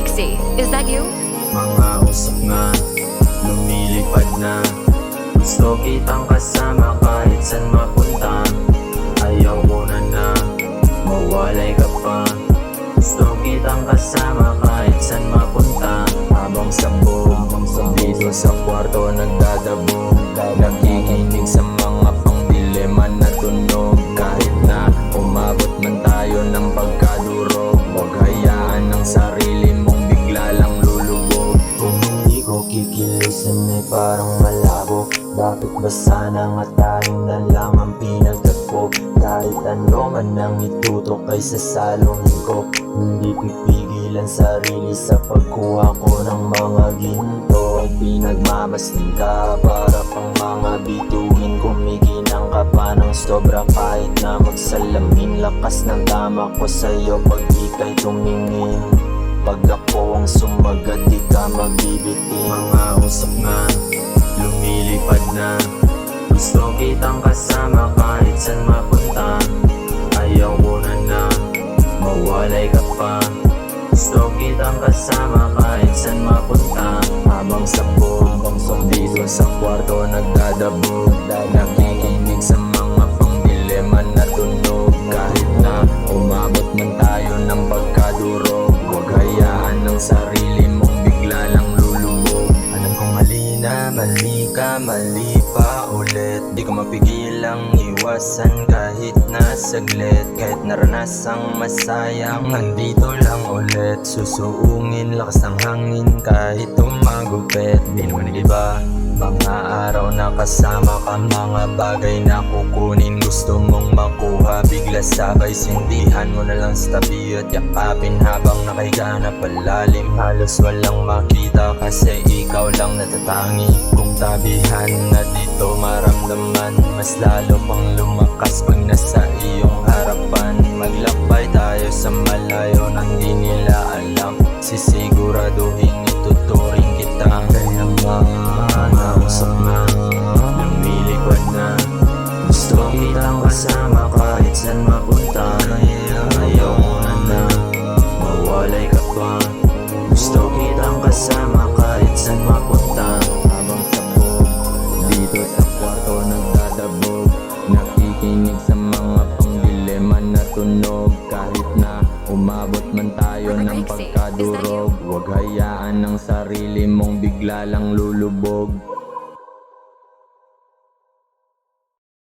Pixie, is that you? Mga usok na, lumilipad na Gusto kitang kasama kahit san mapunta parang malabo. Bakit ba sana nga tayo na lang ang pinagtagpo? Kahit ano man ang itutok ay sasaluhin ko Hindi pipigilan sarili sa pagkuha ko ng mga ginto. Pinagmamasdan ka para pang mga bituin. Kumikinang ka pa ng sobra kahit na magsalamin. Lakas ng tama ko sa'yo pag ika'y tumingin. Pag ako ang sumagat, di ka mabibitin Mga usap nga, Gusto kitang kasama kahit saan mapunta. Ayaw ko na na, mawalay ka pa. Gusto kitang kasama kahit saan mapunta. Habang sabog, dito sa kwarto nagdadabog Nakikinig mali ka, mali pa ulit. Di ko mapigilang iwasan kahit na saglit. Kahit naranasang masayang nandito lang ulit. Susuungin lakas ng hangin kahit tumagupit. Di naman nag-iba mga araw na kasama ka Mga bagay na kukunin Gusto mong makuha. Bigla sabay sindihan mo na lang sa tabi At yakapin. Habang nakahiga na palalim Halos walang makita. Kasi ikaw lang natatangi Kung tabihan na dito maramdaman. Mas lalo pang lumakas Pag nasa iyong harapan. Maglakbay tayo sa malayo Nang di nila alam. Sisiguraduhin ituturing kita. Kaya mga kitang kasama kahit saan mapunta. Ayaw mo na na Mawalay ka pa. Gusto kitang kasama kahit saan mapunta. Habang sabog Dito sa kwarto nagdadabog. Nakikinig sa mga pangdilema na tunog. Kahit na umabot man tayo ng pagkadurog Huwag hayaan ng sarili mong bigla lang lulubog